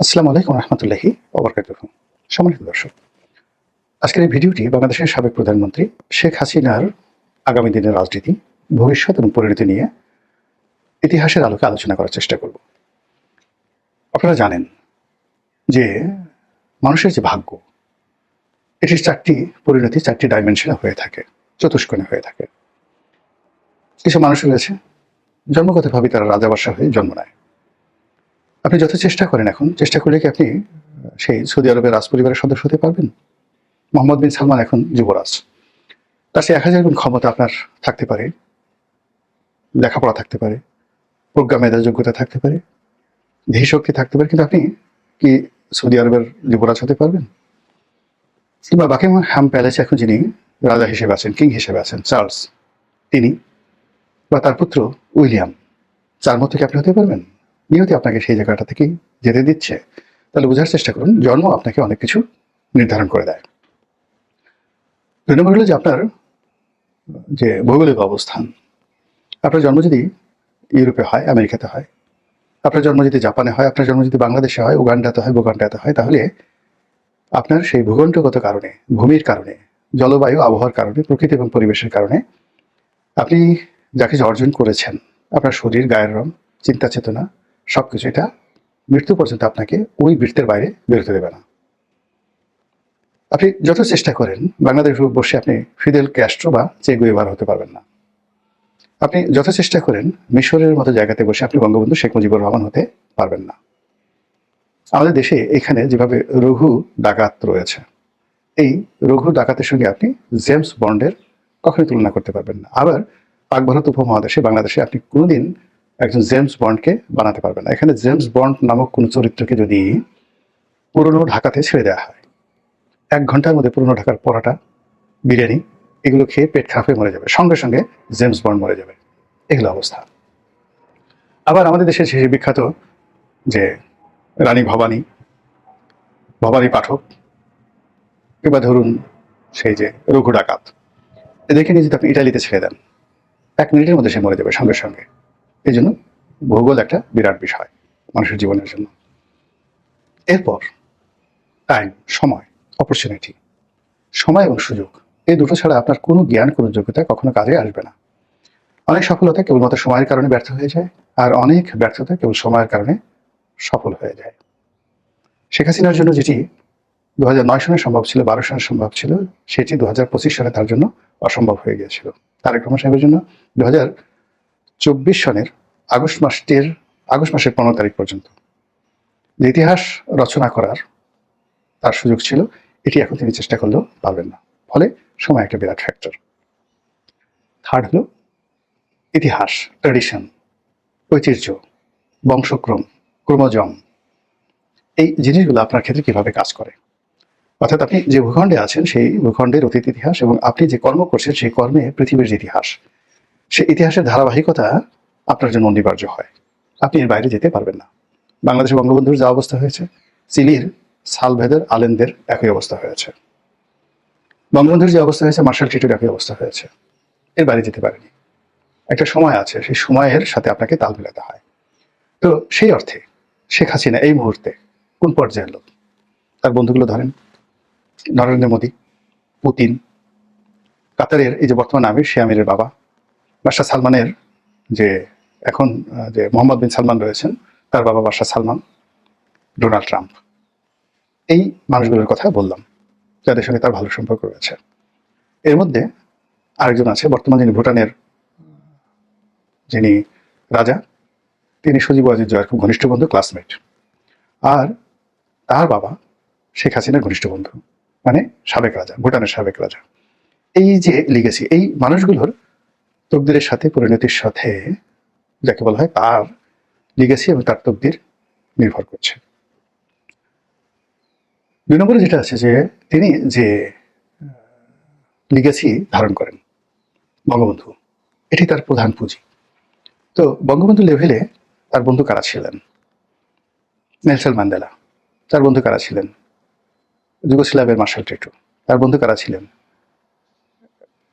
আসসালামু আলাইকুম রহমতুল্লাহি ওবরকাত সম্মানিত দর্শক, আজকের এই ভিডিওটি বাংলাদেশের সাবেক প্রধানমন্ত্রী শেখ হাসিনার আগামী দিনের রাজনীতি, ভবিষ্যৎ এবং পরিণতি নিয়ে ইতিহাসের আলোকে আলোচনা করার চেষ্টা করব। আপনারা জানেন যে মানুষের যে ভাগ্য, এটির চারটি পরিণতি, চারটি ডাইমেনশনে হয়ে থাকে, চতুষ্কোণে হয়ে থাকে। কিছু মানুষ রয়েছে, জন্মগতভাবে তারা রাজাবাসা হয়ে জন্ম নেয়। আপনি যত চেষ্টা করেন এখন, চেষ্টা করলে কি আপনি সেই সৌদি আরবের রাজ পরিবারের সদস্য হতে পারবেন? মোহাম্মদ বিন সালমান এখন যুবরাজ। তার সে এক হাজার গুণ ক্ষমতা আপনার থাকতে পারে, লেখাপড়া থাকতে পারে, প্রজ্ঞা, মেধা, যোগ্যতা থাকতে পারে ধী শক্তি থাকতে পারে, কিন্তু আপনি কি সৌদি আরবের যুবরাজ হতে পারবেন? কিংবা বাকি হ্যাম প্যালেসে এখন যিনি রাজা হিসেবে আছেন, কিং হিসেবে আছেন, চার্লস, তিনি বা তার পুত্র উইলিয়াম, চার মতো কি আপনি হতে পারবেন? নিয়তি আপনাকে সেই জায়গাটা থেকেই যেতে দিচ্ছে। তাহলে বোঝার চেষ্টা করুন, জন্ম আপনাকে অনেক কিছু নির্ধারণ করে দেয়। দুই নম্বর হলো যে আপনার যে ভৌগোলিক অবস্থান, আপনার জন্ম যদি ইউরোপে হয়, আমেরিকাতে হয়, আপনার জন্ম যদি জাপানে হয়, আপনার জন্ম যদি বাংলাদেশে হয়, উগান্ডাতে হয় বুগান্ডাতে হয়, তাহলে আপনার সেই ভূগণ্ডগত কারণে, ভূমির কারণে, জলবায়ু, আবহাওয়ার কারণে, প্রকৃতি এবং পরিবেশের কারণে আপনি যা কিছু অর্জন করেছেন, আপনার শরীর, গায়ের রং, চিন্তা, চেতনা সব কিছু এটা মৃত্যু পর্যন্ত আপনাকে ওই বৃত্তের বাইরে বেরোতে দেবে না। আপনি যত চেষ্টা করেন বাংলাদেশ বসে আপনি ফিদেল ক্যাস্ট্রো বা চেগুয়েবার হতে পারবেন না। আপনি যত চেষ্টা করেন, মিশরের মতো জায়গাতে বসে আপনি বঙ্গবন্ধু শেখ মুজিবুর রহমান হতে পারবেন না। আমাদের দেশে এখানে যেভাবে রঘু ডাকাত রয়েছে, এই রঘু ডাকাতের সঙ্গে আপনি জেমস বন্ডের কখনোই তুলনা করতে পারবেন না। আবার পাক ভারত উপমহাদেশে, বাংলাদেশে আপনি কোনোদিন একজন জেমস বন্ডকে বানাতে পারবেন না। এখানে জেমস বন্ড নামক কোনো চরিত্রকে যদি পুরনো ঢাকাতে ছেড়ে দেওয়া হয়, এক ঘণ্টার মধ্যে পুরনো ঢাকার পরোটা, বিরিয়ানি, এগুলো খেয়ে পেট খারাপ হয়ে মরে যাবে। সঙ্গে সঙ্গে জেমস বন্ড মরে যাবে। এগুলো অবস্থা। আবার আমাদের দেশের সেই বিখ্যাত যে রানী ভবানী ভবানী পাঠক, কিংবা ধরুন সেই যে রঘু ডাকাত, এদেরকে নিয়ে যদি আপনি ইটালিতে ছেড়ে দেন, এক মিনিটের মধ্যে সে মরে যাবে সঙ্গে সঙ্গে। এই জন্য ভূগোল একটা বিরাট বিষয় মানুষের জীবনের জন্য। এরপর টাইম সময় অপরচুনিটি সময় এবং সুযোগ, এই দুটো ছাড়া আপনার কোনো জ্ঞান, কোনো যোগ্যতা কখনো কাজে আসবে না। অনেক সফলতা কেবলমাত্র সময়ের কারণে ব্যর্থ হয়ে যায়, আর অনেক ব্যর্থতা কেবল সময়ের কারণে সফল হয়ে যায়। শেখ হাসিনার জন্য যেটি দু হাজার নয় সনে সম্ভব ছিল, বারো সনে সম্ভব ছিল, সেটি দু হাজার পঁচিশ সালে তার জন্য অসম্ভব হয়ে গিয়েছিল। তারেক রহমান সাহেবের জন্য দু হাজার চব্বিশ সনের আগস্ট মাসটির, আগস্ট মাসের পনেরো তারিখ পর্যন্ত। যে ইতিহাস রচনা করার তার সুযোগ ছিল, এটি এখন তিনি চেষ্টা করলেও পারবেন না। ফলে সময় একটা বিরাট ফ্যাক্টর থার্ড হলো ইতিহাস ট্র্যাডিশন ঐতিহ্য, বংশক্রম, ক্রোমোজম। এই জিনিসগুলো আপনার ক্ষেত্রে কীভাবে কাজ করে? অর্থাৎ আপনি যে ভূখণ্ডে আছেন, সেই ভূখণ্ডের অতীত ইতিহাস এবং আপনি যে কর্ম করছেন, সেই কর্মে পৃথিবীর ইতিহাস সেই ইতিহাসের ধারাবাহিকতা আপনার জন্য অনিবার্য হয়। আপনি এর বাইরে যেতে পারবেন না। বাংলাদেশের বঙ্গবন্ধুর যা অবস্থা হয়েছে চিলির সালভেদের আলেনদের একই অবস্থা হয়েছে। বঙ্গবন্ধুর যে অবস্থা হয়েছে, মার্শাল টিটুর একই অবস্থা হয়েছে। এর বাইরে যেতে পারেনি। একটা সময় আছে, সেই সময়ের সাথে আপনাকে তাল মেলাতে হয়। তো সেই অর্থে শেখ হাসিনা এই মুহূর্তে কোন পর্যায়ের লোক? তার বন্ধুগুলো ধরেন, নরেন্দ্র মোদী, পুতিন, কাতারের এই যে বর্তমান আমির, সে আমিরের বাবা বাদশাহ সালমানের যে এখন যে মোহাম্মদ বিন সালমান রয়েছেন, তার বাবা বাদশাহ সালমান, ডোনাল্ড ট্রাম্প। এই মানুষগুলোর কথা বললাম, যাদের সঙ্গে তার ভালো সম্পর্ক রয়েছে। এর মধ্যে আরেকজন আছে, বর্তমান যিনি ভুটানের যিনি রাজা, তিনি সজীব ওয়াজিদ জয়ের খুব ঘনিষ্ঠ বন্ধু, ক্লাসমেট। আর তার বাবা শেখ হাসিনার ঘনিষ্ঠ বন্ধু মানে সাবেক রাজা, ভুটানের সাবেক রাজা। এই যে লিগেসি এই মানুষগুলোর তকদিরের সাথে, পরিণতির সাথে, যাকে বলা হয় তার লিগেসি এবং তার তকদির নির্ভর করছে। দুই নম্বরে যেটা আছে যে, তিনি যে লিগেসি ধারণ করেন, বঙ্গবন্ধু, এটি তার প্রধান পুঁজি। তো বঙ্গবন্ধু লেভেলে তার বন্ধু কারা ছিলেন? নেলসন ম্যান্ডেলা, তার বন্ধু কারা ছিলেন? যুগোস্লাভের মার্শাল টিটু তার বন্ধু কারা ছিলেন?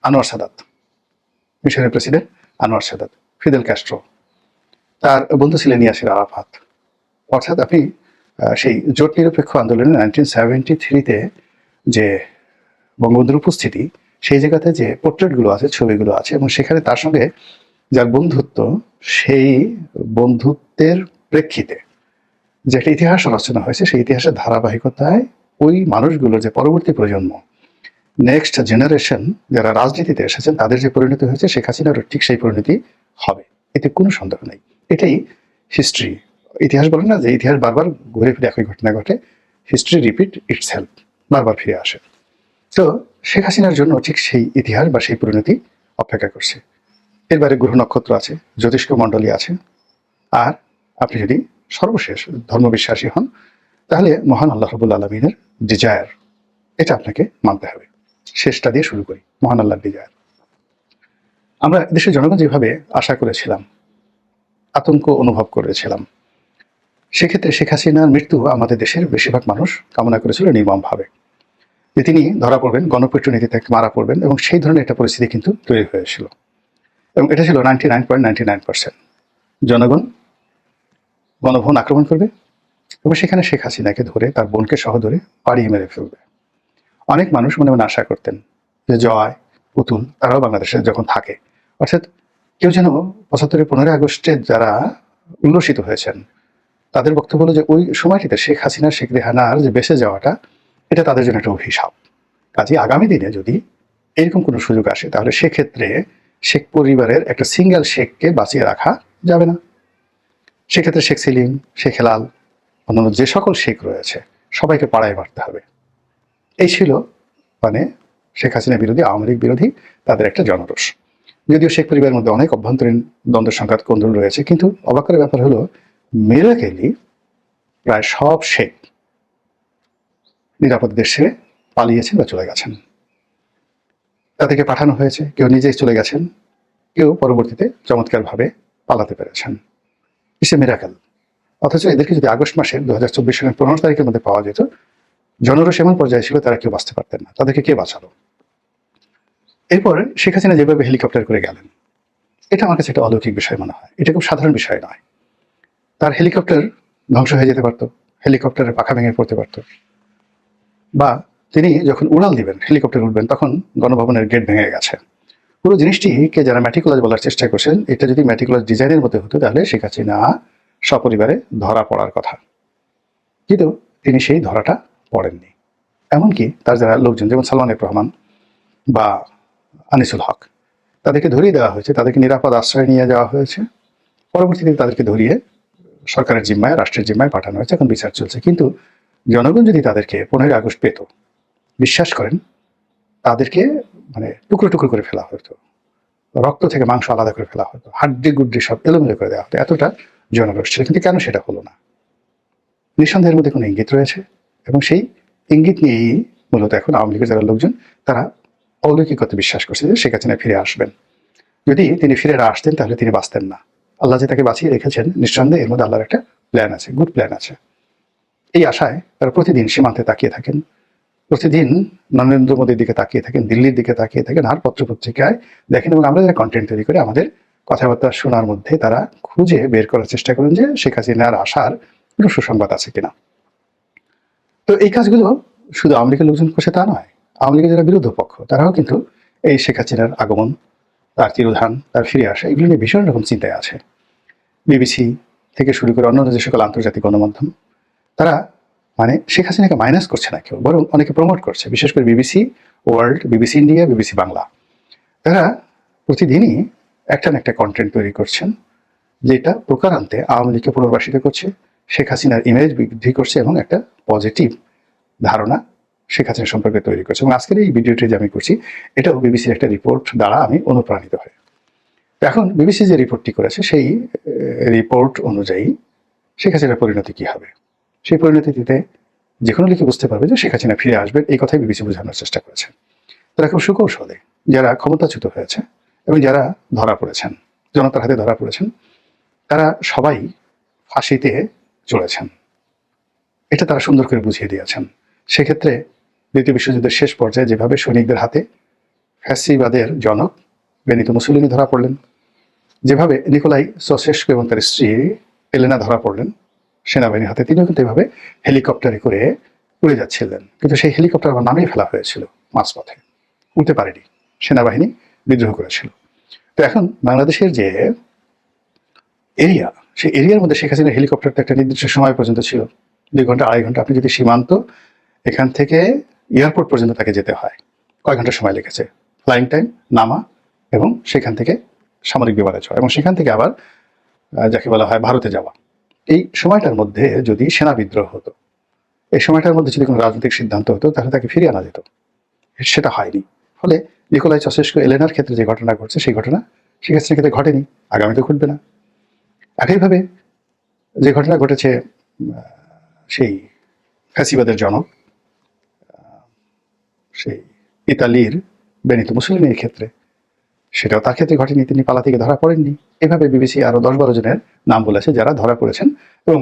আনোয়ার সাদাত মিশরের president Anwar Sadat, Fidel Castro তার বন্ধু ছিলেন ইয়াসির আরাফাত। অর্থাৎ আপনি সেই জোট নিরপেক্ষ আন্দোলনে নাইনটিন সেভেন্টি থ্রিতে যে বঙ্গবন্ধুর উপস্থিতি, সেই জায়গাতে যে পোর্ট্রেটগুলো আছে, ছবিগুলো আছে, এবং সেখানে তার সঙ্গে যার বন্ধুত্ব, সেই বন্ধুত্বের প্রেক্ষিতে যে একটা ইতিহাস রচনা হয়েছে, সেই ইতিহাসের ধারাবাহিকতায় ওই মানুষগুলোর যে পরবর্তী প্রজন্ম নেক্সট জেনারেশন যারা রাজনীতিতে এসেছেন, তাদের যে পরিণতি হয়েছে, শেখ হাসিনারও ঠিক সেই পরিণতি হবে। এতে কোনো সন্দেহ নেই। এটাই হিস্ট্রি ইতিহাস বলে না যে ইতিহাস বারবার ঘুরে ফিরে একই ঘটনা ঘটে। হিস্ট্রি রিপিট ইটস হেল্প বারবার ফিরে আসে। তো শেখ হাসিনার জন্য ঠিক সেই ইতিহাস বা সেই পরিণতি অপেক্ষা করছে। এর বাইরে গ্রহ নক্ষত্র আছে, জ্যোতিষ্ক মণ্ডলী আছে। আর আপনি যদি সর্বশেষ ধর্মবিশ্বাসী হন, তাহলে মহান আল্লাহ রবুল আলমিনের ডিজায়ার এটা আপনাকে মানতে হবে। শেষটা দিয়ে শুরু করি, মহান আল্লাহর ডিজায়ার আমরা দেশের জনগণ যেভাবে আশা করেছিলাম, আতঙ্ক অনুভব করেছিলাম, সেক্ষেত্রে শেখ হাসিনার মৃত্যু আমাদের দেশের বেশিরভাগ মানুষ কামনা করেছিল নির্মমভাবে। যে তিনি ধরা পড়বেন গণপিটু নীতিতে মারা পড়বেন এবং সেই ধরনের একটা পরিস্থিতি কিন্তু তৈরি হয়েছিল। এবং এটা ছিল ninety nine point ninety nine percent. জনগণ গণভবন আক্রমণ করবে এবং সেখানে শেখ হাসিনাকে ধরে, তার বোনকে সহ ধরে পাড়িয়ে মেরে ফেলবে। অনেক মানুষ মনে মনে আশা করতেন যে জয়, পুতুল তারাও বাংলাদেশে যখন থাকে। অর্থাৎ কেউ যেন পঁচাত্তরের পনেরোই আগস্টে যারা উল্লসিত হয়েছেন, তাদের বক্তব্য হলো যে ওই সময়টিতে শেখ হাসিনা, শেখ রেহানার যে বেঁচে যাওয়াটা, এটা তাদের জন্য একটা অভিশাপ। কাজে আগামী দিনে যদি এরকম কোনো সুযোগ আসে, তাহলে সেক্ষেত্রে শেখ পরিবারের একটা সিঙ্গেল শেখকে বাঁচিয়ে রাখা যাবে না। সেক্ষেত্রে শেখ সেলিম, শেখ হেলাল, অন্যান্য যে সকল শেখ রয়েছে, সবাইকে পাড়ায় মারতে হবে। এই ছিল মানে শেখ হাসিনা বিরোধী, আওয়ামী লীগ বিরোধী তাদের একটা জনরোষ। যদিও শেখ পরিবারের মধ্যে অনেক অভ্যন্তরীণ দ্বন্দ্ব সংঘাত কোন্দল রয়েছে, কিন্তু অবাক করার ব্যাপার হলো মেরাকেলি প্রায় সব শেখ নিরাপদ দেশে পালিয়েছেন বা চলে গেছেন। তাদেরকে পাঠানো হয়েছে, কেউ নিজেই চলে গেছেন, কেউ পরবর্তীতে চমৎকারভাবে পালাতে পেরেছেন। ইসে মিরাকেল অথচ এদেরকে যদি আগস্ট মাসে দু হাজার চব্বিশ সালের পনেরো তারিখের মধ্যে পাওয়া যেত জনরস এমন পর্যায়ে ছিল তারা কেউ বাঁচতে পারতেন না। তাদেরকে কে বাঁচালো? এরপর শেখ হাসিনা যেভাবে হেলিকপ্টার করে গেলেন, এটা আমার কাছে একটা অলৌকিক বিষয় মনে হয়। এটা খুব সাধারণ বিষয় নয়। তার হেলিকপ্টার ধ্বংস হয়ে যেতে পারতো, হেলিকপ্টারের পাখা ভেঙে পড়তে পারতো। বা তিনি যখন উড়াল দিবেন, হেলিকপ্টার উঠবেন তখন গণভবনের গেট ভেঙে গেছে। পুরো জিনিসটিকে যারা ম্যাটিকুলাস বলার চেষ্টা করছেন, এটা যদি ম্যাটিকুলাস ডিজাইনের মধ্যে হতো, তাহলে শেখ হাসিনা সপরিবারে ধরা পড়ার কথা। কিন্তু তিনি সেই ধরাটা পড়েননি। এমনকি তার যারা লোকজন, যেমন সালমান রহমান বা আনিসুল হক, তাদেরকে ধরিয়ে দেওয়া হয়েছে, তাদেরকে নিরাপদ আশ্রয় নিয়ে যাওয়া হয়েছে। পরবর্তীতে তাদেরকে ধরিয়ে সরকারের জিম্মায়, রাষ্ট্রের জিম্মায় পাঠানো হয়েছে, এখন বিচার চলছে। কিন্তু জনগণ যদি তাদেরকে পনেরোই আগস্ট পেত, বিশ্বাস করেন, তাদেরকে মানে টুকরো টুকরো করে ফেলা হতো, রক্ত থেকে মাংস আলাদা করে ফেলা হতো, হাড্ডি গুড্ডি সব এলোমেলো করে দেওয়া হতো, এতটা জনরোষ ছিল। কিন্তু কেন সেটা হলো না? নিঃসন্দেহের মধ্যে কোনো ইঙ্গিত রয়েছে। এবং সেই ইঙ্গিত নিয়েই মূলত এখন আওয়ামী লীগের যারা লোকজন, তারা অলৌকিকতে বিশ্বাস করছে যে শেখ হাসিনা ফিরে আসবেন। যদি তিনি ফিরে না আসতেন, তাহলে তিনি বাঁচতেন না। আল্লাহ যে তাকে বাঁচিয়ে রেখেছেন, নিঃসন্দেহে এর মধ্যে আল্লাহর একটা প্ল্যান আছে গুড প্ল্যান আছে। এই আশায় তারা প্রতিদিন সীমান্তে তাকিয়ে থাকেন। প্রতিদিন নরেন্দ্র মোদীর দিকে তাকিয়ে থাকেন, দিল্লির দিকে তাকিয়ে থাকেন, আর পত্র পত্রিকায় দেখেন এবং আমরা যারা কন্টেন্ট তৈরি করে, আমাদের কথাবার্তা শোনার মধ্যে তারা খুঁজে বের করার চেষ্টা করেন যে শেখ হাসিনার আসার কোনো সুসংবাদ আছে কিনা। তো এই কাজগুলো শুধু আওয়ামী লীগের লোকজন করছে তা নয়। লীগের যারা বিরোধী পক্ষ, তারাও কিন্তু এই শেখ হাসিনার আগমন, তার তিরোধান, তার ফিরে আসা, এগুলো নিয়ে ভীষণ রকম চিন্তায় আছে। বিবিসি থেকে শুরু করে অন্যান্য যে সকল আন্তর্জাতিক গণমাধ্যম, তারা মানে শেখ হাসিনাকে মাইনাস করছে না কেউ, বরং অনেকে প্রমোট করছে। বিশেষ করে BBC World, BBC India, BBC Bangla. তারা প্রতিদিনই একটা না একটা কন্টেন্ট তৈরি করছেন, যেটা প্রকারান্তে আওয়ামী লীগকে পুনর্বাসিত করছে। শেখ হাসিনার ইমেজ বৃদ্ধি করছে এবং একটা পজিটিভ ধারণা শেখ হাসিনা সম্পর্কে তৈরি করছে। এবং আজকের এই ভিডিওটি যে আমি করছি, এটাও বিবিসির একটা রিপোর্ট দ্বারা আমি অনুপ্রাণিত হই। এখন বিবিসি যে রিপোর্টটি করেছে, সেই রিপোর্ট অনুযায়ী শেখ হাসিনার পরিণতি কী হবে? সেই পরিণতিতে যে কোনো লিখে বুঝতে পারবে যে শেখ হাসিনা ফিরে আসবেন, এই কথাই বিবিসি বোঝানোর চেষ্টা করেছে। তারা খুব সুকৌশলে যারা ক্ষমতাচ্যুত হয়েছে এবং যারা ধরা পড়েছেন, জনতার হাতে ধরা পড়েছেন, তারা সবাই ফাঁসিতে চলেছেন। এটা তারা সুন্দর করে বুঝিয়ে দিয়েছেন। সেক্ষেত্রে দ্বিতীয় বিশ্বযুদ্ধের শেষ পর্যায়ে যেভাবে সৈনিকদের হাতে ফ্যাসিবাদের জনক বেনিতো মুসলিনি ধরা পড়লেন, যেভাবে নিকোলাই সোসেস্কো এবং তার স্ত্রী এলেনা ধরা পড়লেন, সেনাবাহিনীর হাতে তিনিও কিন্তু এভাবে হেলিকপ্টারে করে উড়ে যাচ্ছিলেন। কিন্তু সেই হেলিকপ্টার আবার নামিয়ে ফেলা হয়েছিল মাঝপথে। উঠতে পারেনি, সেনাবাহিনী বিদ্রোহ করেছিল। তো এখন বাংলাদেশের যে এরিয়া, সেই এরিয়ার মধ্যে শেখ হাসিনার হেলিকপ্টারটা একটা নির্দিষ্ট সময় পর্যন্ত ছিল। দুই ঘণ্টা, আড়াই ঘণ্টা, আপনি যদি সীমান্ত, এখান থেকে এয়ারপোর্ট পর্যন্ত তাকে যেতে হয়। কয় ঘণ্টা সময় লেগেছে। ফ্লাইং টাইম, নামা এবং সেখান থেকে সামরিক বিমানে চড়া এবং সেখান থেকে আবার যাকে বলা হয় ভারতে যাওয়া। এই সময়টার মধ্যে যদি সেনা বিদ্রোহ হতো, এই সময়টার মধ্যে যদি কোনো রাজনৈতিক সিদ্ধান্ত হতো, তাহলে তাকে ফিরিয়ে আনা যেত। সেটা হয়নি। ফলে নিকোলাই চসেস্কো এলেনার ক্ষেত্রে যে ঘটনা ঘটছে, সেই ঘটনা সেক্ষেত্রে ক্ষেত্রে ঘটেনি। আগামীতে ঘটবে না। একইভাবে যে ঘটনা ঘটেছে সেই ফ্যাসিবাদের জনক সেই ইতালির বেনিতো মুসলিমের ক্ষেত্রে, সেটাও তার ক্ষেত্রে ঘটেনি, তিনি পালা থেকে ধরা পড়েননি। এভাবে বিবিসি আরও দশ বারো জনের নাম বলেছে যারা ধরা পড়েছেন এবং